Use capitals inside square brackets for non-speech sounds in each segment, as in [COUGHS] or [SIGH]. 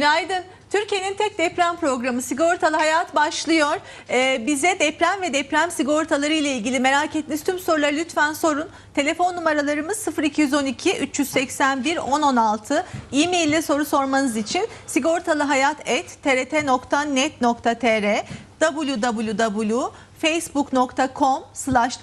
Günaydın. Türkiye'nin tek deprem programı Sigortalı Hayat başlıyor. Ee, bize deprem ve deprem sigortaları ile ilgili merak ettiğiniz tüm soruları lütfen sorun. Telefon numaralarımız 0212 381 1016. E-mail ile soru sormanız için sigortalıhayat.trt.net.tr www.facebook.com slash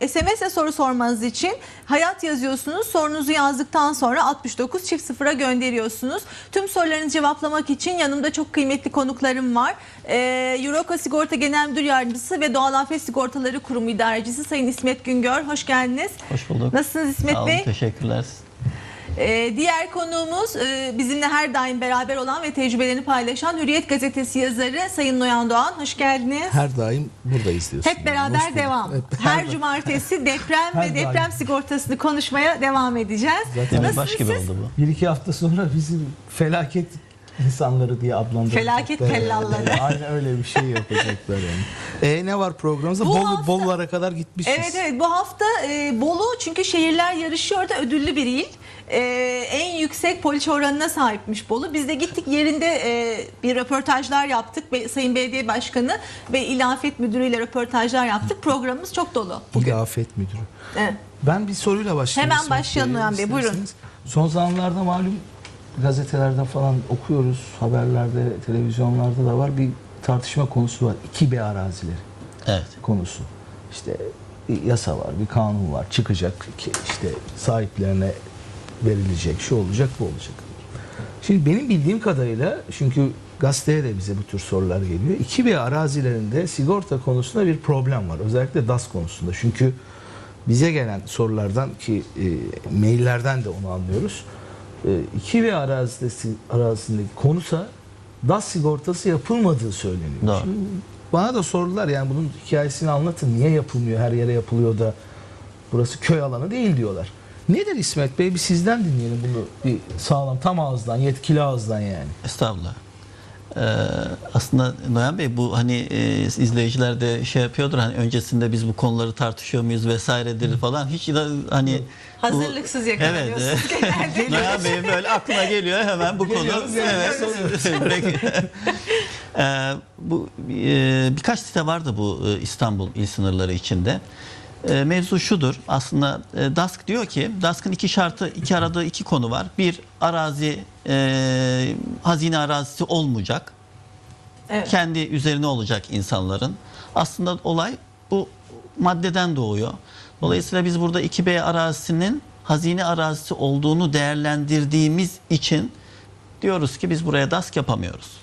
dask SMS ile soru sormanız için hayat yazıyorsunuz. Sorunuzu yazdıktan sonra 69 çift sıfıra gönderiyorsunuz. Tüm sorularınızı cevaplamak için yanımda çok kıymetli konuklarım var. Ee, Euroka Sigorta Genel Müdür Yardımcısı ve Doğal Afet Sigortaları Kurumu İdarecisi Sayın İsmet Güngör. Hoş geldiniz. Hoş bulduk. Nasılsınız İsmet Sağ olun, Bey? Teşekkürler. Ee, diğer konuğumuz e, bizimle her daim beraber olan ve tecrübelerini paylaşan Hürriyet Gazetesi yazarı Sayın Noyan Doğan. Hoş geldiniz. Her daim buradayız diyorsun. Hep beraber Hoş devam. Hep- Her cumartesi deprem Her ve deprem daim. sigortasını konuşmaya devam edeceğiz. Zaten Demirbaş gibi Nasılsınız? oldu bu. bir iki hafta sonra bizim felaket insanları diye adlandıracaklar. Felaket tellalları. evet. Aynen öyle bir şey yapacaklar yani. E ne var programımızda? Bu Bolu, hafta- Bolulara kadar gitmişiz. Evet evet bu hafta e, Bolu çünkü şehirler yarışıyor da ödüllü bir il. E, en yüksek poliçe oranına sahipmiş Bolu. Biz de gittik yerinde e, bir röportajlar yaptık. Be- Sayın Belediye Başkanı ve İl Afet Müdürü ile röportajlar yaptık. Programımız çok dolu. Bugün. Afet Müdürü. Evet. Ben bir soruyla başlayayım. Hemen başlayalım Noyan Bey, buyurun. Son zamanlarda malum gazetelerde falan okuyoruz. Haberlerde, televizyonlarda da var. Bir tartışma konusu var. 2B arazileri. Evet. konusu. İşte bir yasa var, bir kanun var. Çıkacak ki işte sahiplerine verilecek, şu olacak, bu olacak. Şimdi benim bildiğim kadarıyla çünkü gazeteye de bize bu tür sorular geliyor. 2B arazilerinde sigorta konusunda bir problem var. Özellikle DAS konusunda. Çünkü bize gelen sorulardan ki e, maillerden de onu anlıyoruz. E, 2B arazisi, arazisindeki konusa DAS sigortası yapılmadığı söyleniyor. Doğru. Şimdi bana da sordular yani bunun hikayesini anlatın. Niye yapılmıyor? Her yere yapılıyor da burası köy alanı değil diyorlar. Nedir İsmet Bey? Bir sizden dinleyelim bunu bir sağlam tam ağızdan, yetkili ağızdan yani. Estağfurullah. Ee, aslında Noyan Bey bu hani e, izleyiciler de şey yapıyordur hani öncesinde biz bu konuları tartışıyor muyuz vesairedir falan hiç de hani bu- Hazırlıksız yakalıyorsunuz [LAUGHS] genelde. Noyan Bey böyle aklına geliyor hemen bu konu. Evet. [LAUGHS] Peki. Ee, bu e, birkaç site vardı bu e, İstanbul il sınırları içinde. E, mevzu şudur. Aslında e, DASK diyor ki DASK'ın iki şartı, iki aradığı iki konu var. Bir arazi e, hazine arazisi olmayacak. Evet. Kendi üzerine olacak insanların. Aslında olay bu maddeden doğuyor. Dolayısıyla biz burada 2B arazisinin hazine arazisi olduğunu değerlendirdiğimiz için diyoruz ki biz buraya DASK yapamıyoruz.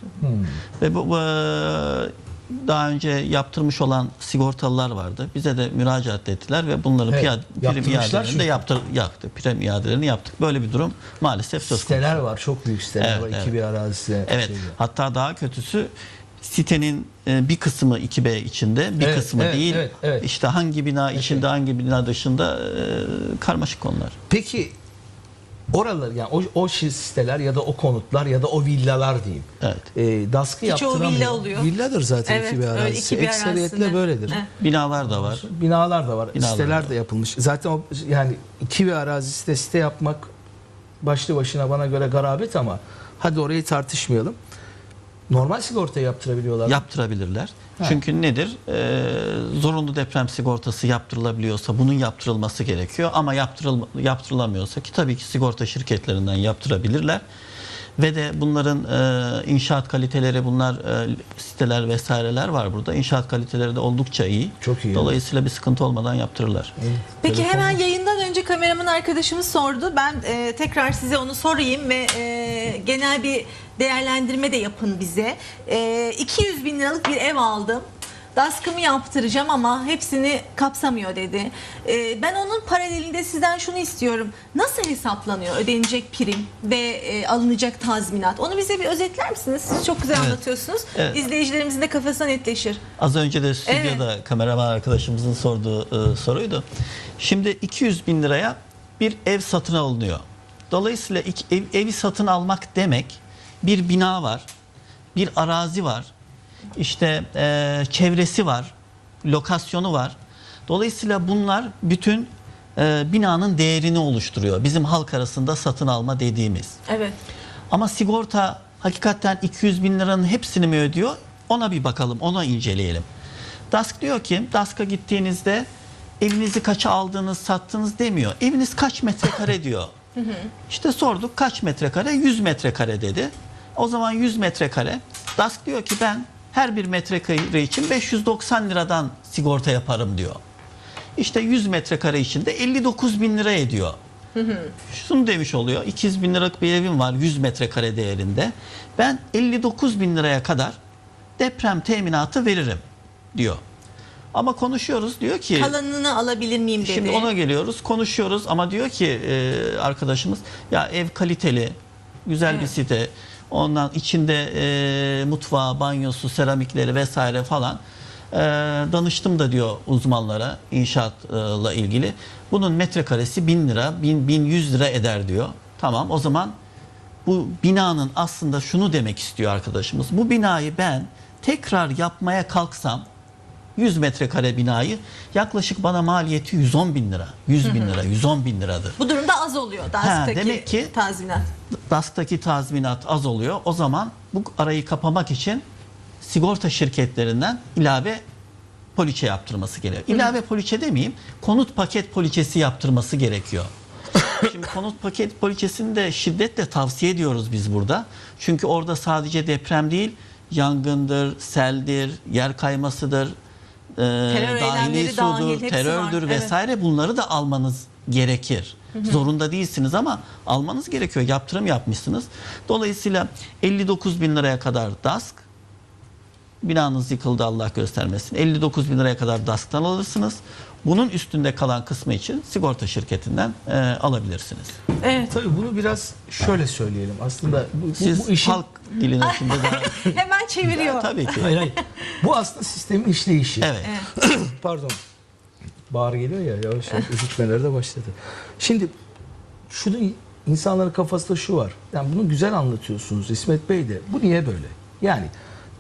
Ve bu, bu, daha önce yaptırmış olan sigortalılar vardı. Bize de müracaat ettiler ve bunların Evet, piyade, prim iadelerini de yaptır, yaptı. Prim iadelerini yaptık. Böyle bir durum maalesef söz konusu. Siteler var, çok büyük siteler Evet, var. evet. 2B arazisi. Evet. şeyde. Hatta daha kötüsü sitenin e, bir kısmı 2B içinde, bir Evet, kısmı evet, değil. evet, evet. İşte hangi bina içinde, hangi bina dışında e, karmaşık konular. Peki oralar yani o, o siteler ya da o konutlar ya da o villalar diyeyim. Evet. E, DASK'ı Ki çoğu yaptıramıyor. villa oluyor. Villadır zaten Evet, 2B öyle arazisi. 2B Ekseriyetle arazisinde. böyledir. Evet. Binalar da var. Binalar da var. Binalar siteler da de yapılmış. Zaten o yani 2B arazisinde site yapmak başlı başına bana göre garabet ama hadi orayı tartışmayalım. Normal sigorta yaptırabiliyorlar. mı? Yaptırabilirler. Ha. Çünkü nedir? E, zorunlu deprem sigortası yaptırılabiliyorsa bunun yaptırılması gerekiyor. Ama yaptırıl, yaptırılamıyorsa ki tabii ki sigorta şirketlerinden yaptırabilirler. Ve de bunların e, inşaat kaliteleri bunlar e, siteler vesaireler var burada. İnşaat kaliteleri de oldukça iyi. Çok iyi, Dolayısıyla bir sıkıntı olmadan yaptırırlar. Evet. Peki Telefon- hemen yayından önce kameraman arkadaşımız sordu. Ben e, tekrar size onu sorayım ve e, genel bir değerlendirme de yapın bize. E, 200 bin liralık bir ev aldım. DASK'ımı yaptıracağım ama hepsini kapsamıyor dedi. E, ben onun paralelinde sizden şunu istiyorum. Nasıl hesaplanıyor ödenecek prim ve e, alınacak tazminat? Onu bize bir özetler misiniz? Siz çok güzel Evet. anlatıyorsunuz. Evet. İzleyicilerimizin de kafasına netleşir. Az önce de stüdyoda kameraman arkadaşımızın sorduğu e, soruydu. Şimdi 200 bin liraya bir ev satın alınıyor. Dolayısıyla iki- ev- evi satın almak demek bir bina var, bir arazi var, işte e, çevresi var, lokasyonu var. Dolayısıyla bunlar bütün e, binanın değerini oluşturuyor. Bizim halk arasında satın alma dediğimiz. Evet. Ama sigorta hakikaten 200 bin liranın hepsini mi ödüyor? Ona bir bakalım, ona inceleyelim. DASK diyor ki, DASK'a gittiğinizde evinizi kaça aldığınız, sattınız demiyor. Eviniz kaç metrekare diyor. İşte sorduk kaç metrekare? 100 metrekare dedi. O zaman 100 metrekare. DASK diyor ki ben her bir metrekare için 590 liradan sigorta yaparım diyor. İşte 100 metrekare içinde 59 bin lira ediyor. Şunu demiş oluyor. 200 bin liralık bir evim var 100 metrekare değerinde. Ben 59 bin liraya kadar deprem teminatı veririm diyor. Ama konuşuyoruz diyor ki Kalanını alabilir miyim dedi. Şimdi ona geliyoruz, konuşuyoruz ama diyor ki e, arkadaşımız ya ev kaliteli, güzel bir Evet. site. Ondan içinde e, mutfağı, banyosu, seramikleri vesaire falan. E, danıştım da diyor uzmanlara inşaatla ilgili. Bunun metrekaresi 1000 lira, 1000 1100 lira eder diyor. Tamam o zaman bu binanın aslında şunu demek istiyor arkadaşımız. Bu binayı ben tekrar yapmaya kalksam 100 metrekare binayı yaklaşık bana maliyeti 110 bin lira. 100 bin lira, 110 bin liradır. Bu durumda az oluyor DASK'taki demek ki- tazminat. DASK'taki tazminat az oluyor. O zaman bu arayı kapamak için sigorta şirketlerinden ilave poliçe yaptırması gerekiyor. İlave poliçe demeyeyim, konut paket poliçesi yaptırması gerekiyor. [COUGHS] Şimdi konut paket poliçesini de şiddetle tavsiye ediyoruz biz burada. Çünkü orada sadece deprem değil, yangındır, seldir, yer kaymasıdır, e, dahili eylemleri dahil, sudur, hepsi terördür var. Evet. vesaire bunları da almanız gerekir. Zorunda değilsiniz ama almanız gerekiyor. Yaptırım yapmışsınız. Dolayısıyla 59 bin liraya kadar DASK, binanız yıkıldı Allah göstermesin. 59 bin liraya kadar DASK'tan alırsınız. Bunun üstünde kalan kısmı için sigorta şirketinden e, alabilirsiniz. Evet. Tabii bunu biraz şöyle söyleyelim. Aslında bu, Siz bu işin halk diline [LAUGHS] şimdi daha... Hemen çeviriyor. Tabii ki. Hayır hayır. Bu aslında sistemin işleyişi. Evet. [CLEARS THROAT] Pardon. Bağır geliyor ya yavaş yavaş üşütmeler de başladı. Şimdi şunu insanların kafasında şu var. Yani bunu güzel anlatıyorsunuz İsmet Bey de. Bu niye böyle? Yani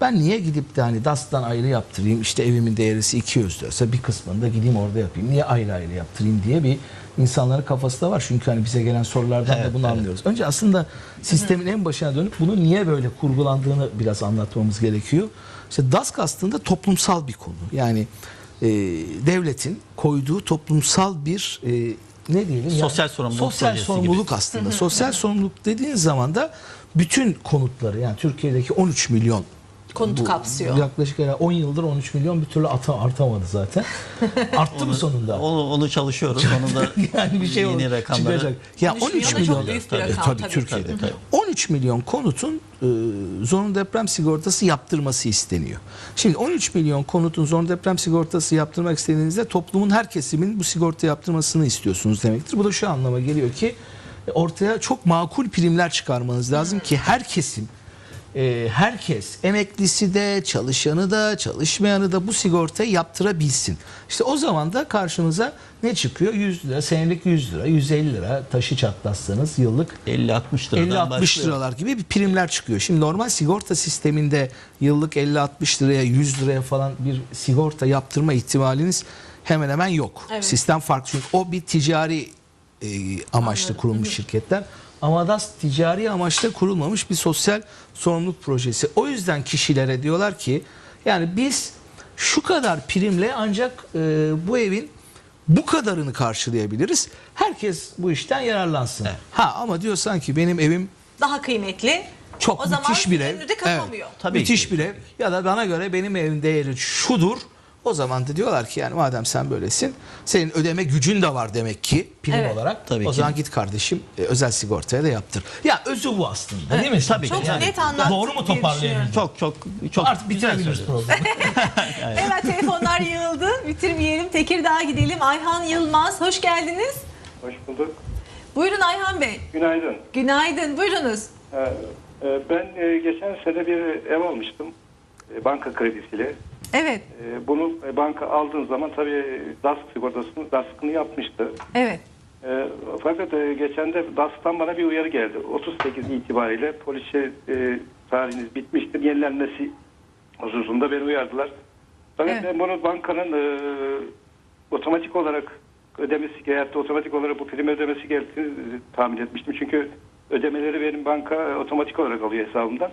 ben niye gidip de hani DAS'tan ayrı yaptırayım işte evimin değerisi 200 liraysa bir kısmını da gideyim orada yapayım. Niye ayrı ayrı yaptırayım diye bir insanların kafasında var. Çünkü hani bize gelen sorulardan Evet, da bunu evet. anlıyoruz. Önce aslında sistemin en başına dönüp bunun niye böyle kurgulandığını biraz anlatmamız gerekiyor. İşte DASK aslında toplumsal bir konu. Yani e, devletin koyduğu toplumsal bir e, ne diyelim? ya- Sosyal sorumluluk Sosyal sorumluluk aslında. Sosyal sorumluluk dediğin zaman da bütün konutları yani Türkiye'deki 13 milyon Konutu bu kapsıyor. Yaklaşık herhalde 10 yıldır 13 milyon bir türlü ata, artamadı zaten. [LAUGHS] Arttı mı sonunda? Onu, onu çalışıyoruz. Onu da [LAUGHS] yani bir şey yeni rakamları. çıkacak. Ya 13 13 milyon da milyon. çok büyük bir tabii, rakam, tabii, tabii. Türkiye'de. Tabii, tabii. 13 milyon konutun e, zorunlu deprem sigortası yaptırması isteniyor. Şimdi 13 milyon konutun zorunlu deprem sigortası yaptırmak istediğinizde toplumun her kesimin bu sigorta yaptırmasını istiyorsunuz demektir. Bu da şu anlama geliyor ki e, ortaya çok makul primler çıkarmanız lazım ki her kesim e, herkes emeklisi de çalışanı da çalışmayanı da bu sigortayı yaptırabilsin. İşte o zaman da karşımıza ne çıkıyor? 100 lira, senelik 100 lira, 150 lira taşı çatlatsanız yıllık 50-60 liradan 50-60 başlıyor. liralar gibi bir primler çıkıyor. Şimdi normal sigorta sisteminde yıllık 50-60 liraya 100 liraya falan bir sigorta yaptırma ihtimaliniz hemen hemen yok. Evet. Sistem farklı çünkü o bir ticari e, amaçlı kurulmuş şirketler. Ama DAS ticari amaçla kurulmamış bir sosyal sorumluluk projesi. O yüzden kişilere diyorlar ki yani biz şu kadar primle ancak e, bu evin bu kadarını karşılayabiliriz. Herkes bu işten yararlansın. Ha ama diyor sanki benim evim Daha kıymetli. çok o zaman müthiş bir ev. de kapamıyor. Evet, Tabii müthiş ki. bir ev. Ya da bana göre benim evin değeri şudur. O zaman da diyorlar ki yani madem sen böylesin senin ödeme gücün de var demek ki prim Evet. olarak. Tabii o ki. zaman git kardeşim e, özel sigortaya da yaptır. Ya özü bu aslında değil mi? Tabii Çok ki. Yani net anlattı Doğru mu diye toparlayabilirim? Çok çok çok Artık güzel bitirebiliriz söyledin. programı. [LAUGHS] Evet telefonlar yığıldı. Bitirmeyelim. Tekirdağ'a gidelim. Ayhan Yılmaz hoş geldiniz. Hoş bulduk. Buyurun Ayhan Bey. Günaydın. Günaydın. Buyurunuz. Ee, e, Ben e, geçen sene bir ev almıştım. e, Banka kredisiyle. Evet. E, Bunu banka aldığın zaman tabii DASK sigortasını, DASK'ını yapmıştı. Evet. E, Fakat e, geçen de DASK'tan bana bir uyarı geldi. 38 itibariyle polise e, tarihiniz bitmiştir. Yenilenmesi hususunda beni uyardılar. Fakat Evet. ben bunu bankanın e, otomatik olarak ödemesi, da otomatik olarak bu prim ödemesi geldiğini e, tahmin etmiştim. Çünkü Ödemeleri benim banka e, otomatik olarak alıyor hesabımdan.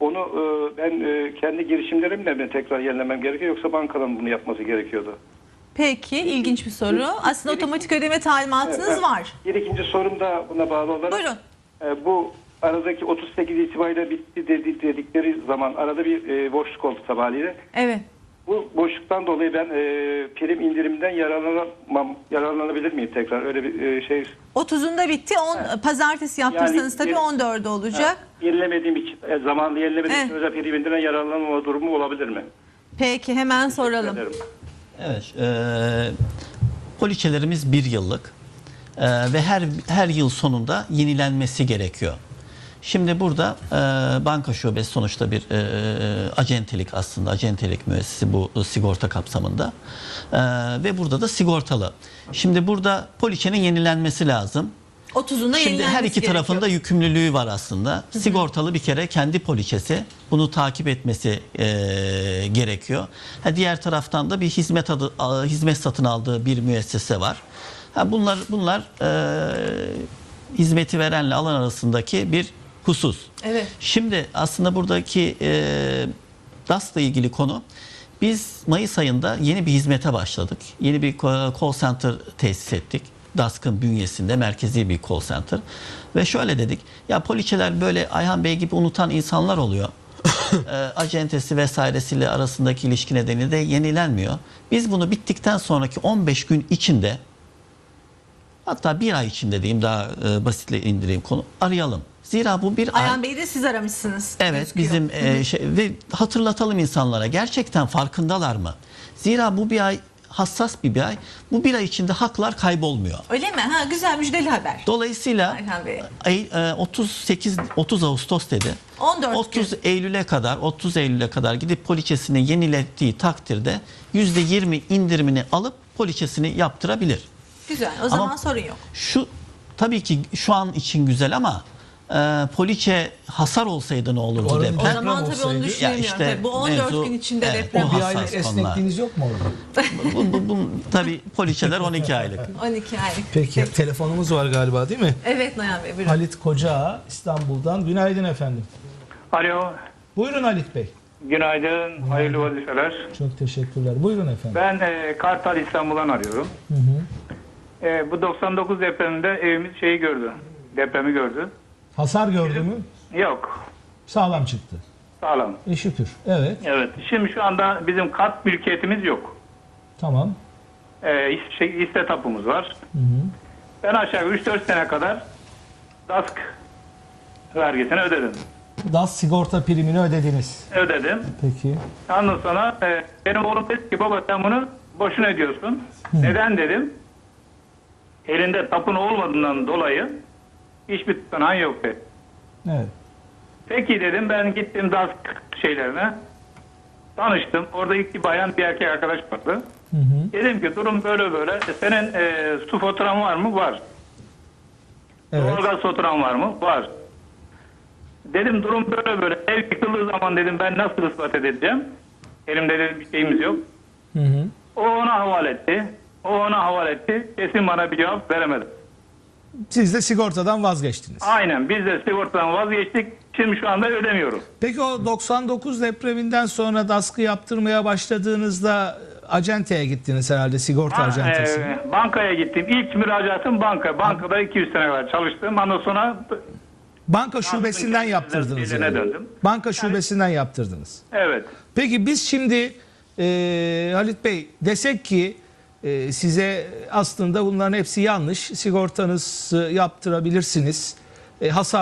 Onu e, ben e, kendi girişimlerimle mi tekrar yenilemem gerekiyor yoksa bankadan bunu yapması gerekiyordu? Peki ilginç bir soru. Aslında otomatik ödeme talimatınız Evet. var. Bir ikinci sorum da buna bağlı olarak. Buyurun. E, bu aradaki 38 itibariyle bitti dedi, dedikleri zaman arada bir e, boşluk oldu sabahleyin. Evet. Bu boşluktan dolayı ben e, prim indirimden yararlanamam, yararlanabilir miyim tekrar? Öyle bir e, şey 30'unda bitti. On, Pazartesi yaptırsanız Yani tabii bir- 14'de olacak. yenilemediğim için, e, zamanlı yenilemediğim Evet. için özel prim indirimden yararlanmama durumu olabilir mi? Peki hemen soralım. Ederim. Evet, e, poliçelerimiz bir yıllık E, ve her her yıl sonunda yenilenmesi gerekiyor. Şimdi burada e, banka şubesi sonuçta bir e, acentelik aslında acentelik müessesi bu e, sigorta kapsamında E, ve burada da sigortalı. Şimdi burada poliçenin yenilenmesi lazım. 30'unda Şimdi her iki tarafında gerekiyor. yükümlülüğü var aslında. Sigortalı bir kere kendi poliçesi bunu takip etmesi e, gerekiyor. Ha, diğer taraftan da bir hizmet adı, a- hizmet satın aldığı bir müessese var. Ha, bunlar bunlar e, hizmeti verenle alan arasındaki bir husus. Evet. Şimdi aslında buradaki e, DAS'la ilgili konu biz Mayıs ayında yeni bir hizmete başladık. Yeni bir call center tesis ettik. DASK'ın bünyesinde merkezi bir call center. Ve şöyle dedik. Ya poliçeler böyle Ayhan Bey gibi unutan insanlar oluyor. [LAUGHS] e, acentesi vesairesiyle arasındaki ilişki nedeniyle de yenilenmiyor. Biz bunu bittikten sonraki 15 gün içinde hatta bir ay içinde diyeyim daha e, basitle indireyim konu arayalım. Zira bu bir ay Ayhan Bey'i de siz aramışsınız. Evet Gözüküyor. bizim e, şey, ve hatırlatalım insanlara gerçekten farkındalar mı? Zira bu bir ay hassas bir, bir ay. Bu bir ay içinde haklar kaybolmuyor. Öyle mi? Ha güzel müjdeli haber. Dolayısıyla ay, e, 38 30 Ağustos dedi. 14 30 Eylül'e kadar 30 Eylül'e kadar gidip poliçesini yenilettiği takdirde %20 indirimini alıp poliçesini yaptırabilir. Güzel. O zaman sorun yok. Şu tabii ki şu an için güzel ama e, poliçe hasar olsaydı ne olurdu Oranın O deprem? zaman tabii onu düşünemiyorum. İşte Tabii bu 14 mevzu- gün içinde evet, deprem. o Bir hassas aylık konular. esnekliğiniz yok mu orada? [LAUGHS] bu, bu, bu, tabii poliçeler 12 aylık. [LAUGHS] 12 aylık. Peki telefonumuz var galiba değil mi? Evet Noyan Bey buyurun. Halit Koca İstanbul'dan. Günaydın efendim. Alo, Buyurun Halit Bey. günaydın, hayırlı vazifeler. Çok teşekkürler. Buyurun efendim. Ben e, Kartal İstanbul'dan arıyorum. Hı hı. E, bu 99 depreminde evimiz şeyi gördü, depremi gördü. Hasar gördü mü? Yok, Sağlam çıktı. sağlam. E şükür. Evet. Evet, şimdi şu anda bizim kat mülkiyetimiz yok. Tamam. E, his- şey, hisse tapumuz var. Hı hı. Ben aşağı 3-4 sene kadar DASK vergisini ödedim. DAS sigorta primini ödediniz. Ödedim. Peki. Ondan sonra e, benim oğlum dedi ki baba sen bunu boşuna ödüyorsun. Neden dedim. Elinde tapun olmadığından dolayı hiçbir tutanağın yok dedi. Evet. Peki dedim ben gittim DASK şeylerine. Tanıştım. Orada iki bayan bir erkek arkadaş vardı. Hı hı. Dedim ki durum böyle böyle. E, Senin e, su faturan var mı? Var. Evet. Doğalgaz faturan var mı? Var. Dedim durum böyle böyle. Ev yıkıldığı zaman dedim ben nasıl ispat edeceğim? Elimde dedim bir şeyimiz yok. Hı hı. O ona havale etti. O ona havale etti. Kesin bana bir cevap veremedi. Siz de sigortadan vazgeçtiniz. Aynen biz de sigortadan vazgeçtik. Şimdi şu anda ödemiyoruz. Peki o 99 depreminden sonra DASK'ı yaptırmaya başladığınızda acenteye gittiniz herhalde sigorta Ha, acentesi. e, bankaya gittim. İlk müracaatım banka. Bankada 200 sene kadar çalıştım. Ondan sonra Banka şubesinden yaptırdınız. Yani. döndüm. Banka şubesinden yaptırdınız. evet. Peki biz şimdi e, Halit Bey desek ki e, size aslında bunların hepsi yanlış. Sigortanızı yaptırabilirsiniz. E, hasar